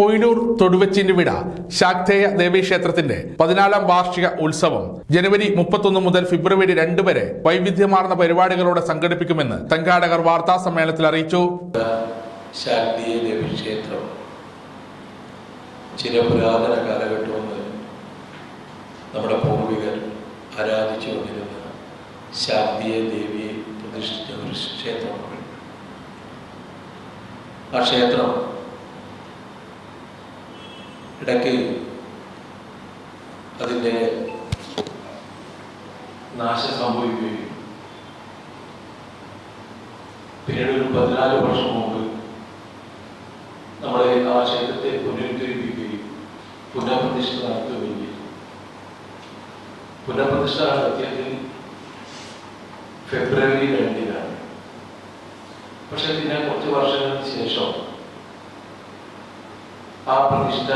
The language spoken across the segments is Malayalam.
പൊയിലൂർ തൊടുവച്ചിന്റെ വിട ശാക്തേയ ദേവീക്ഷേത്രത്തിന്റെ പതിനാലാം വാർഷിക ഉത്സവം ജനുവരി മുപ്പത്തൊന്ന് മുതൽ ഫെബ്രുവരി രണ്ട് വരെ വൈവിധ്യമാർന്ന പരിപാടികളോടെ സംഘടിപ്പിക്കുമെന്ന് സംഘാടകർ വാർത്താ സമ്മേളനത്തിൽ അറിയിച്ചു. ശാക്തീയ ദേവി ക്ഷേത്രം ചിരപുരാതന കാലഘട്ടം മുതൽ നമ്മുടെ പൂർവികർ ആരാധിച്ചു വന്നിരുന്ന ശാക്തീയ ദേവിയെ പ്രതിഷ്ഠിച്ച ഒരു ക്ഷേത്രമാണ്. ആ ക്ഷേത്രം ഇടയ്ക്ക് അതിന്റെ നാശം സംഭവിക്കുകയും പിന്നീട് ഒരു പതിനാല് വർഷം മുമ്പ് നമ്മളെ ആ ക്ഷേത്രത്തെ പുനരുദ്ധരിപ്പിക്കുകയും പുനഃപ്രതിഷ്ഠ നടത്തുകയും ചെയ്തു പുനഃപ്രതിഷ്ഠ നടത്തിയത് ഫെബ്രുവരി രണ്ടിനാണ്. പക്ഷെ പിന്നെ കുറച്ച് വർഷങ്ങൾക്ക് ശേഷം ആ പ്രതിഷ്ഠ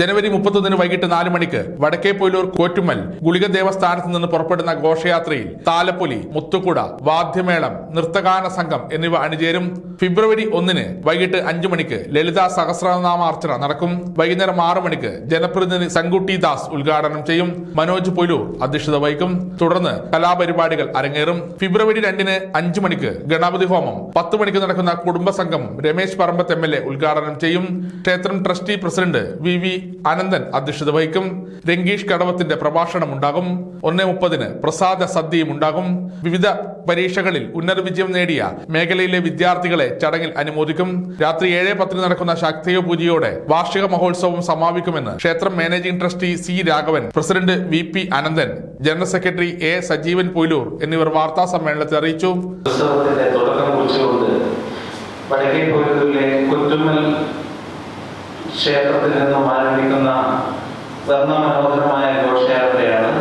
ജനുവരി മുപ്പത്തൊന്നിന് വൈകിട്ട് നാല് മണിക്ക് വടക്കേ പൊയിലൂർ കോറ്റുമ്മൽ ഗുളിക ദേവസ്ഥാനത്ത് നിന്ന് പുറപ്പെടുന്ന ഘോഷയാത്രയിൽ താലപ്പൊലി മുത്തുകുട വാദ്യമേളം നൃത്തഗാന സംഘം എന്നിവ അണിചേരും. ഫെബ്രുവരി ഒന്നിന് വൈകിട്ട് അഞ്ചു മണിക്ക് ലളിത സഹസ്രനാമാർച്ചന നടക്കും. വൈകുന്നേരം ആറ് മണിക്ക് ജനപ്രതിനിധി സങ്കുട്ടി ദാസ് ഉദ്ഘാടനം ചെയ്യും. മനോജ് പൊയിലൂർ അധ്യക്ഷത വഹിക്കും. തുടർന്ന് കലാപരിപാടികൾ അരങ്ങേറും. ഫെബ്രുവരി രണ്ടിന് അഞ്ചു മണിക്ക് ഗണപതി ഹോമം പത്ത് മണിക്ക് നടക്കുന്ന കുടുംബസംഘം Ramesh Parambath M L A ഉദ്ഘാടനം ചെയ്യും ക്ഷേത്രം trustee president V V Ananthan അധ്യക്ഷത വഹിക്കും. രംഗീഷ് കടവത്തിന്റെ പ്രഭാഷണം ഉണ്ടാകും. ഒന്നേ മുപ്പതിന് പ്രസാദ സദ്യയും ഉണ്ടാകും. വിവിധ പരീക്ഷകളിൽ ഉന്നത വിജയം നേടിയ മേഖലയിലെ വിദ്യാർത്ഥികളെ ചടങ്ങിൽ അനുമോദിക്കും. രാത്രി ഏഴ് പത്തിന് നടക്കുന്ന ശാക്തേയ പൂജയോടെ വാർഷിക മഹോത്സവം സമാപിക്കുമെന്ന് ക്ഷേത്രം managing trustee C Raghavan president V P Ananthan general secretary A Sajeevan Poyilur എന്നിവർ വാർത്താ സമ്മേളനത്തിൽ അറിയിച്ചു. വടക്കേ പോലൂരിലെ കുറ്റുമ്മൽ ക്ഷേത്രത്തിൽ നിന്നും ആരംഭിക്കുന്ന വർണമനോഹരമായ ഘോഷയാത്രയാണ്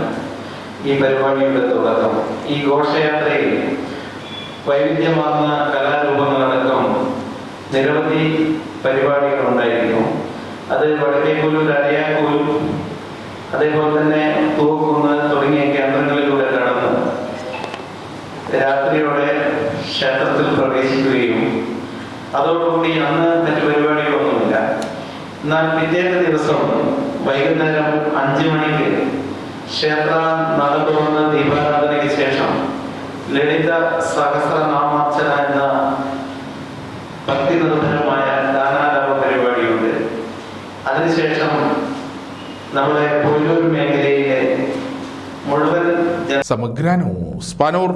ഈ പരിപാടിയുടെ തുടക്കം. ഈ ഘോഷയാത്രയിൽ വൈവിധ്യമാർന്ന കലാരൂപങ്ങളടക്കം നിരവധി പരിപാടികൾ ഉണ്ടായിരിക്കും അത് വടക്കേപ്പൂലൂർ അരിയാക്കൂൽ അതേപോലെ തന്നെ തൂക്കുന്ന് തുടങ്ങിയ കേന്ദ്രങ്ങളിലൂടെ കടന്ന് രാത്രിയോടെ ക്ഷേത്രത്തിൽ പ്രവേശിക്കുകയും അതോടുകൂടി അന്ന് മറ്റു പരിപാടികളൊന്നുമില്ല. എന്നാൽ പിറ്റേന്ന ദിവസം വൈകുന്നേരം അഞ്ചു മണിക്ക് ക്ഷേത്ര നട തുറന്ന് ദീപാരാധനയ്ക്ക് ശേഷം ലളിത സഹസ്രനാമാർച്ചന എന്ന ഭക്തി നിർഭരമായ ദാനാലാപ പരിപാടിയുണ്ട്. അതിനുശേഷം നമ്മുടെ പൊല്ലൂർ മേഖലയിലെ മുഴുവൻ സമഗ്രാനോ സമഗ്ര ന്യൂസ് പാനൂർ.